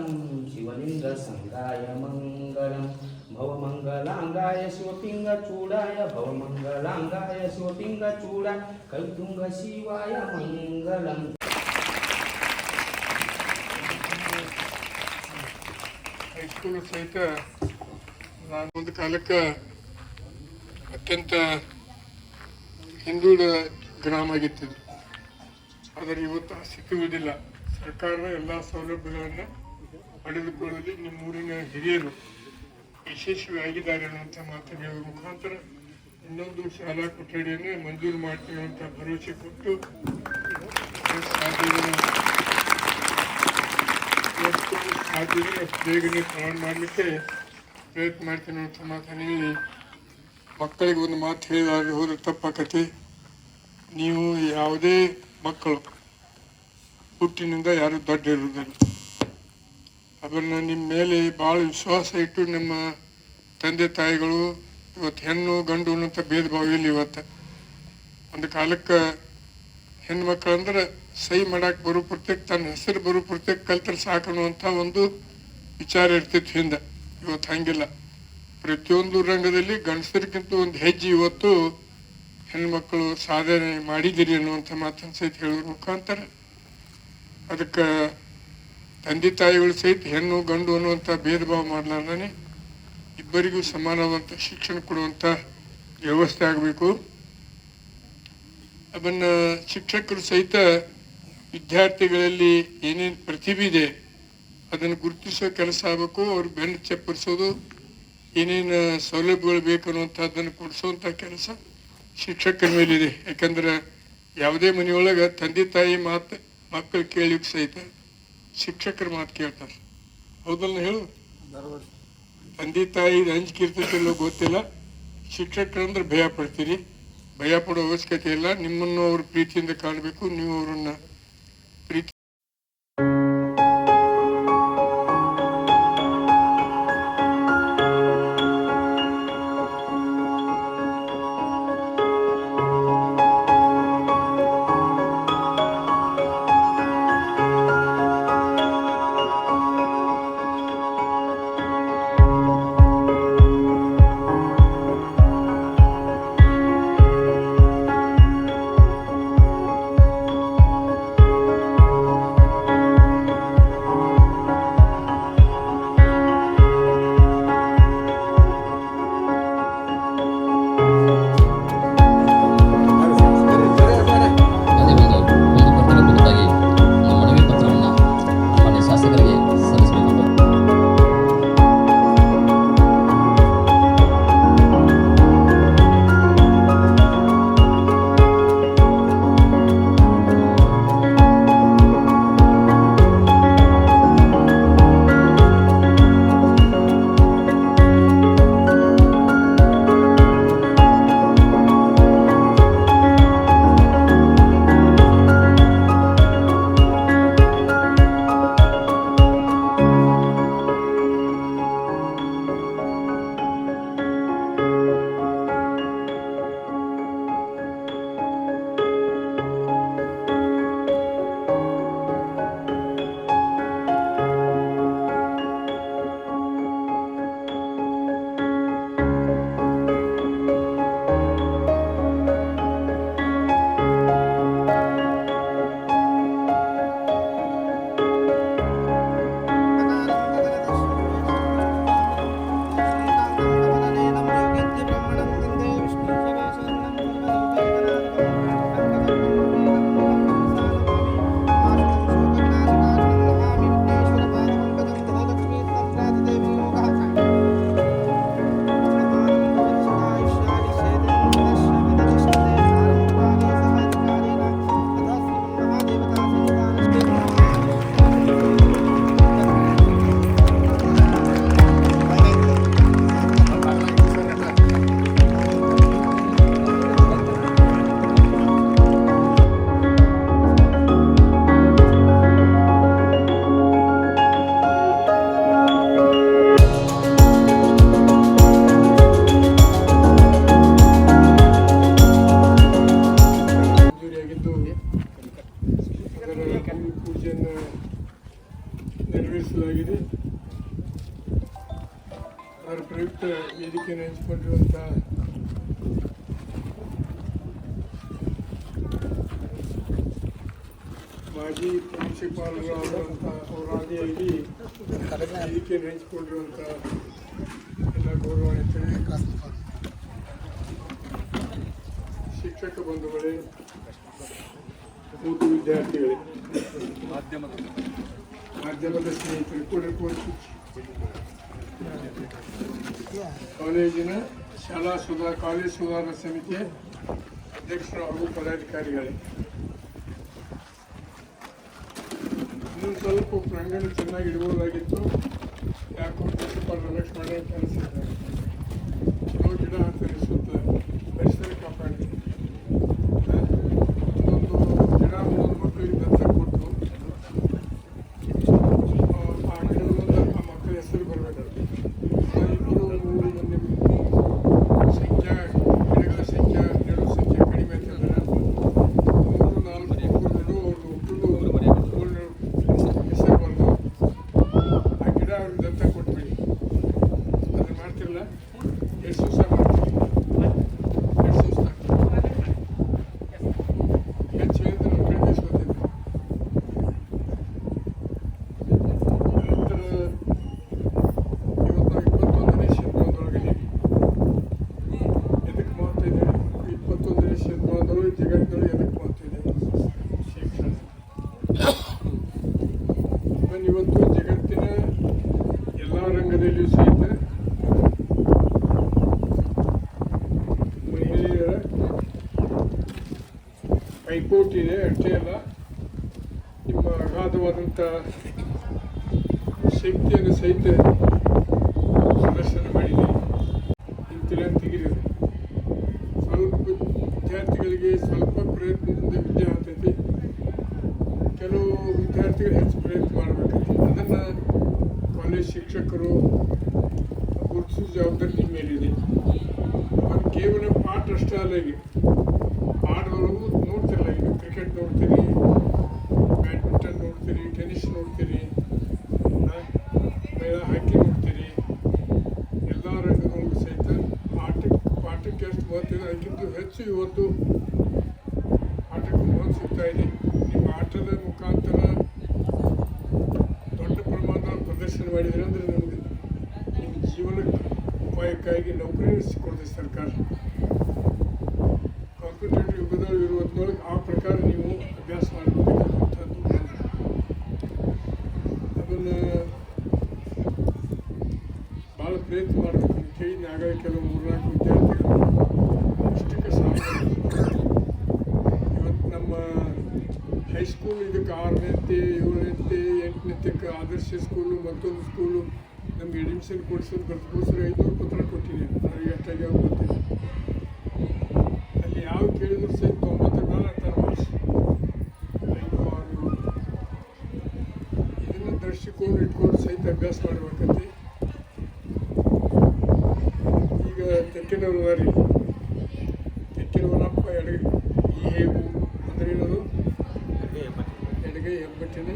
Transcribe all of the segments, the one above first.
ಮಂಗಳಂ ಶಿವಲಿಂಗ ಸಂಗಾಯ ಮಂಗಳಂ ಭವಮಂಗಲಾಂಗಾಯ ಶಿವಪಿಂಗ ಚೂಡಾಯ ಭವಮಂಗಲಾಂಗಾಯ ಶಿವಪಿಂಗ ಚೂಡ ಕೈತುಂಗ ಶಿವಾಯ ಮಂಗಳಂ ಹೈಸ್ಕೂಲ್ ಸಹಿತ ನಾನು ಒಂದು ಕಾಲಕ್ಕೆ ಅತ್ಯಂತ ಹಿಂದುಳಿದ ಗ್ರಾಮ ಆಗಿತ್ತು. ಆದರೆ ಇವತ್ತು ಆ ಸ್ಥಿತಿ ಸರ್ಕಾರ ಸರ್ಕಾರದ ಎಲ್ಲ ಸೌಲಭ್ಯಗಳನ್ನು ಪಡೆದುಕೊಳ್ಳಲು. ನಮ್ಮೂರಿನ ಹಿರಿಯರು ಯಶಸ್ವಿ ಆಗಿದ್ದಾರೆ ಅನ್ನುವಂಥ ಮಾತನ್ನು ಹೇಳುವ ಮುಖಾಂತರ ಇನ್ನೊಂದು ಶಾಲಾ ಕೊಠಡಿಯನ್ನು ಮಂಜೂರು ಮಾಡ್ತೀವಿ ಅಂತ ಭರವಸೆ ಕೊಟ್ಟು ಸಾಧ್ಯತೆ ಬೇಗನೆ ಪ್ರಯಾಣ ಮಾಡಲಿಕ್ಕೆ ಪ್ರಯತ್ನ ಮಾಡ್ತೀನಿ ಅಂತ ಮಾತನ್ನು ಮಕ್ಕಳಿಗೆ ಒಂದು ಮಾತು ಹೇಳಿದಾಗ ಹೋದ್ರೆ ತಪ್ಪಾಕತಿ. ನೀವು ಯಾವುದೇ ಮಕ್ಕಳು ಹುಟ್ಟಿನಿಂದ ಯಾರು ದೊಡ್ಡ ಇರುವುದಿಲ್ಲ. ಅದನ್ನು ನಿಮ್ಮ ಮೇಲೆ ಭಾಳ ವಿಶ್ವಾಸ ಇಟ್ಟು ನಮ್ಮ ತಂದೆ ತಾಯಿಗಳು ಇವತ್ತು ಹೆಣ್ಣು ಗಂಡು ಅಂತ ಭೇದ ಭಾವ ಇಲ್ಲ ಇವತ್ತು. ಒಂದು ಕಾಲಕ್ಕೆ ಹೆಣ್ಮಕ್ಳು ಅಂದ್ರೆ ಸಹಿ ಮಾಡಕ್ಕೆ ಬರೋ ಪ್ರತ್ಯೇಕ ತನ್ನ ಹೆಸರು ಬರೋ ಪ್ರತ್ಯೇಕ ಕಲ್ತರೆ ಸಾಕನ್ನುವಂಥ ಒಂದು ವಿಚಾರ ಇರ್ತಿತ್ತು ಹಿಂದೆ. ಇವತ್ತು ಹಂಗಿಲ್ಲ. ಪ್ರತಿಯೊಂದು ರಂಗದಲ್ಲಿ ಗಂಡಸರಿಗಿಂತ ಒಂದು ಹೆಜ್ಜೆ ಇವತ್ತು ಹೆಣ್ಮಕ್ಳು ಸಾಧನೆ ಮಾಡಿದಿರಿ ಅನ್ನುವಂಥ ಮಾತನ್ನು ಸಹಿತ ಹೇಳೋದ್ರ ಮುಖಾಂತರ ಅದಕ್ಕೆ ತಂದೆ ತಾಯಿಗಳು ಸಹಿತ ಹೆಣ್ಣು, ಗಂಡು ಅನ್ನುವಂಥ ಭೇದ ಭಾವ ಮಾಡಲಾರ್ದೇ ಇಬ್ಬರಿಗೂ ಸಮಾನವಾದಂಥ ಶಿಕ್ಷಣ ಕೊಡುವಂಥ ವ್ಯವಸ್ಥೆ ಆಗಬೇಕು. ಅದನ್ನು ಶಿಕ್ಷಕರು ಸಹಿತ ವಿದ್ಯಾರ್ಥಿಗಳಲ್ಲಿ ಏನೇನು ಪ್ರತಿಭೆ ಇದೆ ಅದನ್ನು ಗುರುತಿಸೋ ಕೆಲಸ ಆಗಬೇಕು. ಅವ್ರು ಬೆನ್ನು ಚಪ್ಪರಿಸೋದು, ಏನೇನು ಸೌಲಭ್ಯಗಳು ಬೇಕು ಅನ್ನುವಂಥದ್ದನ್ನು ಕೊಡಿಸುವಂಥ ಕೆಲಸ ಶಿಕ್ಷಕರ ಮೇಲಿದೆ. ಯಾಕಂದ್ರೆ ಯಾವುದೇ ಮನೆಯೊಳಗೆ ತಂದೆ ತಾಯಿ ಮಾತು, ಮಕ್ಕಳು ಕೇಳಿಕ್ಕೆ ಸಹಿತ ಶಿಕ್ಷಕರ ಮಾತು ಕೇಳ್ತಾರೆ. ಹೌದಲ್ಲ ಹೇಳು? ತಂದೆ ತಾಯಿ ಅಂಜಿಕೆ ಇರ್ತೈತಿಲ್ಲೋ ಗೊತ್ತಿಲ್ಲ. ಶಿಕ್ಷಕರಂದ್ರೆ ಭಯ ಪಡ್ತೀರಿ. ಭಯ ಪಡೋ ಅವಶ್ಯಕತೆ ಇಲ್ಲ. ನಿಮ್ಮನ್ನು ಅವ್ರ ಪ್ರೀತಿಯಿಂದ ಕಾಣಬೇಕು ನೀವು ಅವರನ್ನ ಪ್ರೀತಿ ಮಾಜಿ ಪ್ರಾಂಶುಪಾಲರಾದಂಥ ಅವರಾದಿಯಾಗಿ ಇದಕ್ಕೆ ನೆನೆಸ್ಕೊಂಡಿರುವಂಥ ಎಲ್ಲ ಗೌರವಾನ್ವಿತರೆ ಶಿಕ್ಷಕ ಬಂಧುಗಳೇ ಮತ್ತು ವಿದ್ಯಾರ್ಥಿಗಳೇ ಮಾಧ್ಯಮದ ಸ್ನೇಹಿತರು ಕೂಡ ಕೂತು ಕಾಲೇಜಿನ ಶಾಲಾ ಸುಧಾ ಕಾಲೇಜು ಸುಧಾರಣಾ ಸಮಿತಿಯ ಅಧ್ಯಕ್ಷರು ಹಾಗೂ ಪದಾಧಿಕಾರಿಗಳೇ ಇನ್ನೂ ಸ್ವಲ್ಪ ಪ್ರಾಂಗಣ ಚೆನ್ನಾಗಿ ಇಡ್ಬೋದಾಗಿತ್ತು ಯಾಕೋ ಪ್ರಿನ್ಸಿಪಾಲ್ ರಿಲ್ಯಾಕ್ಸ್ ಮಾಡೋ ಕೆಲಸ ಗಿಡ ಅಂತ ಸುತ್ತ ಪರಿಸರ ಕಾಪಾಡ್ತೀವಿ ಇನ್ನೊಂದು ಗಿಡ ಮೂರು ಮಕ್ಕಳಿಗೆ ದತ್ತ ಕೊಟ್ಟು ಆ, ಆ ಗಿಡದಿಂದ ಆ ಮಕ್ಕಳ ಹೆಸರು ಬರಬೇಕು ಇಬ್ಬರು ಮೂರು ಮಂದಿ ಸಂಖ್ಯಾ ಗಿಡಗಳ ಸಂಖ್ಯೆ ನೆಡುವ ಸಂಖ್ಯೆ ಕಡಿಮೆ ಅಂತಂದ್ರೆ ಮೂರು ನಾಲ್ಕು ಇಬ್ಬರು ನೆಡು ಅವ್ರು ಒಬ್ಬರು ಹೆಸರು ಬರೆದು ಆ ಗಿಡ ಅವ್ರಿಗೆ ದತ್ತ ಕೊಟ್ಬಿಡಿ ಅದನ್ನ ಮಾಡ್ತಿರಲ್ಲ ಎಷ್ಟು ದಿವಸ ಮಾಡ್ತೀವಿ ಎಷ್ಟು ದಿವಸ ಹೆಚ್ಚು ಹೇಳಿದ್ರೆ ನಮ್ಮ ಕಡೆ ಇಸ್ಕೊತಿದ್ದೆ ನಂತರ ಇವತ್ತು ನಾವು ಇಪ್ಪತ್ತೊಂದನೇ ಶತಮಾನದೊಳಗಡೆ ಎದಕ್ಕೆ ಮಾಡ್ತಾ ಇದ್ದೇವೆ ಇಪ್ಪತ್ತೊಂದನೇ ಶತಮಾನದೊಳಗೆ ಜಗತ್ತಿನೊಳಗೆ ಎದಕ್ಕೆ ಮಾಡ್ತಾ ಇದ್ದೇವೆ ಶಿಕ್ಷಣ ಇವನ್ ಇವತ್ತು ಜಗತ್ತಿನ ಎಲ್ಲ ರಂಗದಲ್ಲಿಯೂ ಸಹಿತ ಮಹಿಳೆಯರ ಪೈಪೋಟಿ ಇದೆ ಅಷ್ಟೇ ಅಲ್ಲ. ನಿಮ್ಮ ಅಗಾಧವಾದಂಥ ಶಕ್ತಿಯನ್ನು ಸಹಿತ ಪ್ರದರ್ಶನ ಮಾಡಿದೆ ಇಂತಿಲ್ಲ ತೆಗೆದಿದೆ ಸ್ವಲ್ಪ ವಿದ್ಯಾರ್ಥಿಗಳಿಗೆ ಸ್ವಲ್ಪ ಪ್ರಯತ್ನದಿಂದ ವಿದ್ಯೆ ಆಗ್ತೈತಿ. ಕೆಲವು ವಿದ್ಯಾರ್ಥಿಗಳು ಹೆಚ್ಚು ಪ್ರಯತ್ನ ಮಾಡಬೇಕೈತಿ. ಅದನ್ನು ಕಾಲೇಜ್ ಶಿಕ್ಷಕರು ಗುರುತಿಸುವ ಜವಾಬ್ದಾರಿ ನಿಮ್ಮ ಮೇಲಿದೆ. ಅದು ಕೇವಲ ಪಾಠ ಅಷ್ಟೇ ಅಲ್ಲ ಈಗ. ಈಗ ಕ್ರಿಕೆಟ್ ನೋಡ್ತೀರಿ ಬ್ಯಾಡ್ಮಿಂಟನ್ ನೋಡ್ತೀರಿ ಟೆನ್ನಿಸ್ ನೋಡ್ತೀರಿ ಹಾಕಿ ನೋಡ್ತೀರಿ, ಎಲ್ಲ ರಂಗಗಳು ಸಹಿತ ಆಟಕ್ಕೆ ಪಾಠಕ್ಕೆ ಎಷ್ಟು ಮಹತ್ವ ಅದಕ್ಕಿಂತ ಹೆಚ್ಚು ಇವತ್ತು ಆಟಕ್ಕೆ ಮಹತ್ವ ಸಿಗ್ತಾ ಇದೆ. ನಿಮ್ಮ ಆಟದ ಮುಖಾಂತರ ದೊಡ್ಡ ಪ್ರಮಾಣದ ಪ್ರದರ್ಶನ ಮಾಡಿದರೆ ಅಂದರೆ ನಿಮಗೆ ನಿಮ್ಮ ಜೀವನ ಉಪಾಯಕ್ಕಾಗಿ ನೌಕರಿ ಕೊಡ್ತೀವಿ ಸರ್ಕಾರ. ಕಾಂಪಿಟೇಟಿವ್ ಯುಗದಲ್ಲಿ ಇರುವಂಥ ಆ ನೀವು ಅಭ್ಯಾಸ ಮಾಡಬೇಕಾದಂಥದ್ದು ಅದನ್ನು ಭಾಳ ಪ್ರಯತ್ನ ಮಾಡಬೇಕು ನೀವು ಕೇಳಿದ ಆಗ ಕೆಲವು ಮೂರ್ನಾಲ್ಕು ವಿದ್ಯಾರ್ಥಿಗಳು ಅಷ್ಟಕ್ಕೆ ಸಾಲ ಇವತ್ತು ನಮ್ಮ ಹೈಸ್ಕೂಲ್ ಇದಕ್ಕೆ ಆರನೇತೆ ಏಳನೇತೆ ಎಂಟನೇತಕ್ಕೆ ಆದರ್ಶ ಸ್ಕೂಲು ಮತ್ತೊಂದು ಸ್ಕೂಲು ನಮ್ಗೆ ಅಡ್ಮಿಷನ್ ಕೊಡಿಸೋದು ಬರ್ಕೋಸ್ಕರ ಐನೂರು ಪತ್ರ ಕೊಟ್ಟಿದ್ದೀನಿ ನನಗೆ ಎಷ್ಟಾಗ್ಯಾವ ಗೊತ್ತಿಲ್ಲ ದೃಷ್ಟಿಕೋನ ಇಟ್ಕೊಂಡು ಸಹಿತ ಅಭ್ಯಾಸ ಮಾಡ್ಬೇಕಂತೆ. ಈಗ ತೆಕ್ಕಿನವರು ಅದಾರಿ ತೆಕ್ಕಿನವರಪ್ಪ ಎಡಗೈ ಹೇಗು ಅಂದ್ರೆ ಏನದು? ಎಡಗೈ ಹೆಬ್ಬಟ್ಟಿನೇ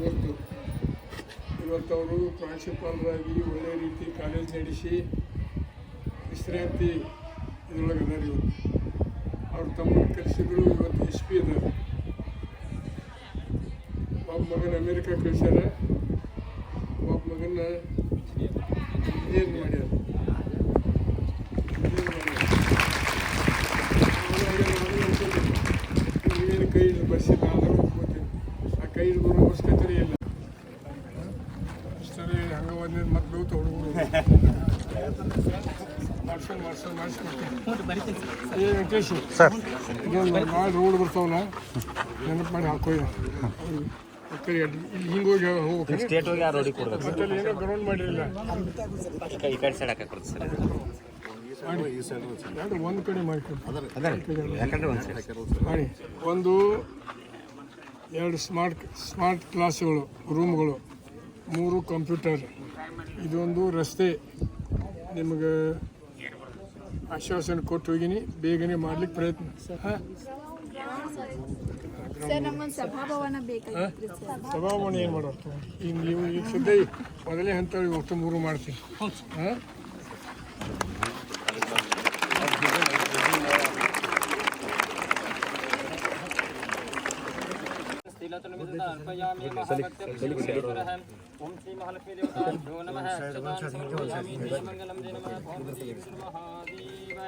ಗೊತ್ತು ಇವತ್ತು ಅವರು ಪ್ರಾಂಶುಪಾಲರಾಗಿ ಒಳ್ಳೆಯ ರೀತಿ ಕಾಲೇಜ್ ನಡೆಸಿ ವಿಶ್ರಾಂತಿ ಇದರೊಳಗೆ ಇವತ್ತು ಅವ್ರು ತಮ್ಮ ಕಲಿಸಿದ್ರು ಇವತ್ತು ಎಸ್ ಪಿ ಅದಾರ ಮಗನ ಅಮೇರಿಕಾ ಕಳಿಸ್ಯಾರ. ಒಬ್ಬ ಮಗನ ಇಂಜಿನಿಯರ್ ಮಾಡ್ಯಾರ. ನೀವೇನು ಕೈ ಹಿಡಿದು ಆದರೂ ಆ ಕೈ ಹಿಡಿದು ಬರೋ ಅವಶ್ಯಕತೆ ಇಲ್ಲ. ಅಷ್ಟೇ ಹಂಗೆ ಒಂದಿನ ಮತ್ತೆ ಬೀಳ್ತಾ ಮಾಡ್ಸ್ಕೊಂಡು ಮಾಡ್ಸ್ಕೊಂಡು ಮಾಡಿಸ್ಕೊಡ್ತೀನಿ ಏ ವೆಂಕಟೇಶ್ ಸರ್. ಇದೊಂದು ರೋಡ್ ಬರ್ತಾವಲ್ಲ ನೆನಪು ಮಾಡಿ ಹಾಕೋಯ್ಯ. ಕೈ ಅಡ್ಡಿ ಇಲ್ಲಿ ಹಿಂಗೆ ಹೋಗಿ ಹೋಗ್ಬೇಕು ಸ್ಟೇಟ್ ಹೋಗಿ ಆ ರೋಡಿಗೆ ಕೊಡ್ಬೇಕು. ಮತ್ತಲ್ಲಿ ಏನೋ ಗ್ರೌಂಡ್ ಮಾಡಿರಲಿಲ್ಲ. ಈ ಕಡೆ ಸೈಡ್ ಹಾಕಕ್ಕೆ ಬರುತ್ತೆ ಸರ್. ಮಾಡಿ. ಎರಡು ಒಂದು ಕಡೆ ಯಾಕಂದ್ರೆ ಒಂದು ಸೈಡ್ ಮಾಡಿ. ಒಂದು ಎರಡು ಸ್ಮಾರ್ಟ್ ಸ್ಮಾರ್ಟ್ ಕ್ಲಾಸ್ಗಳು ರೂಮ್ಗಳು ಮೂರು ಕಂಪ್ಯೂಟರ್ ಇದೊಂದು ರಸ್ತೆ. ನಿಮಗೆ ಆಶ್ವಾಸನೆ ಕೊಟ್ಟು ಹೋಗಿನಿ. ಬೇಗನೆ ಮಾಡ್ಲಿಕ್ಕೆ ಪ್ರಯತ್ನ. ಹಾಂ? ಸರ್ ನಮ್ಮೊಂದು ಸಭಾಭವನ ಬೇಕಾಗಿತ್ತು ಸರ್ ಸಭಾಭವನ ಏನು ಮಾಡೋದು ಈಗ ನೀವು ಈಗ ಸದ್ಯ ಮೊದಲೇ ಹಂತ ಒಟ್ಟು ಮೂರು ಮಾಡ್ತೀನಿ ಹಾಂ अर्पयामि महाभक्त्यं श्रीगणेश्वरः ॐ श्री महालक्ष्मी देवताभ्यो नमः शतान् समर्पयामि जय मङ्गलं जय नमः भगवती महादेव